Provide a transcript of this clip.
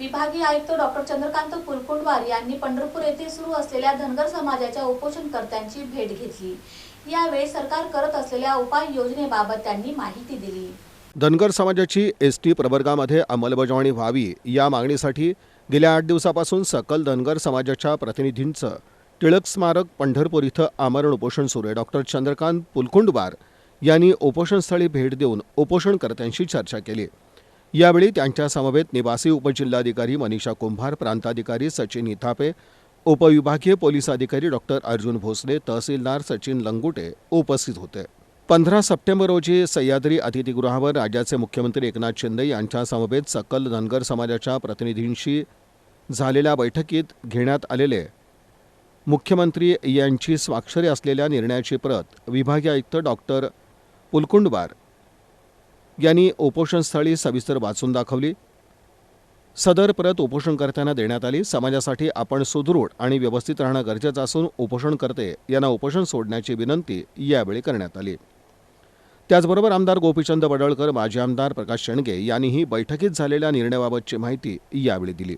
विभागीय आयुक्त डॉक्टर चंद्रकांत कुलकुंडवार यांनी पंढरपूर येथे सुरू असलेल्या धनगर समाजाच्या उपोषणकर्त्यांची भेट घेतली. यावेळी सरकार करत असलेल्या उपाययोजनेबाबत त्यांनी माहिती दिली. धनगर समाजाची एस टी प्रवर्गामध्ये अंमलबजावणी व्हावी या मागणीसाठी गेल्या आठ दिवसापासून सकल धनगर समाजाच्या प्रतिनिधींचं टिळक स्मारक पंढरपूर इथं आमरण उपोषण सुरू आहे. डॉक्टर चंद्रकांत पुलकुंडवार यांनी उपोषणस्थळी भेट देऊन उपोषणकर्त्यांशी चर्चा केली. यावेळी त्यांच्या समवेत निवासी उपजिल्हाधिकारी मनीषा कुंभार प्रांताधिकारी सचिन इथापे उपविभागीय पोलीस अधिकारी डॉक्टर अर्जुन भोसले तहसीलदार सचिन लंगुटे उपस्थित होते. पंधरा सप्टेंबर रोजी सह्याद्री अतिथीगृहावर राज्याचे मुख्यमंत्री एकनाथ शिंदे यांच्या समवेत सकल धनगर समाजाच्या प्रतिनिधींशी झालेल्या बैठकीत घेण्यात आलेले मुख्यमंत्री यांची स्वाक्षरी असलेल्या निर्णयाची प्रत विभागीय आयुक्त डॉक्टर पुलकुंडवार यांनी उपोषणस्थळी सविस्तर वाचून दाखवली. सदर परत उपोषणकर्त्यांना देण्यात आली. समाजासाठी आपण सुदृढ आणि व्यवस्थित राहणं गरजेचं असून उपोषणकर्ते यांना उपोषण सोडण्याची विनंती यावेळी करण्यात आली. त्याचबरोबर आमदार गोपीचंद बडळकर माजी आमदार प्रकाश शेंडगे यांनीही बैठकीत झालेल्या निर्णयाबाबतची माहिती यावेळी दिली.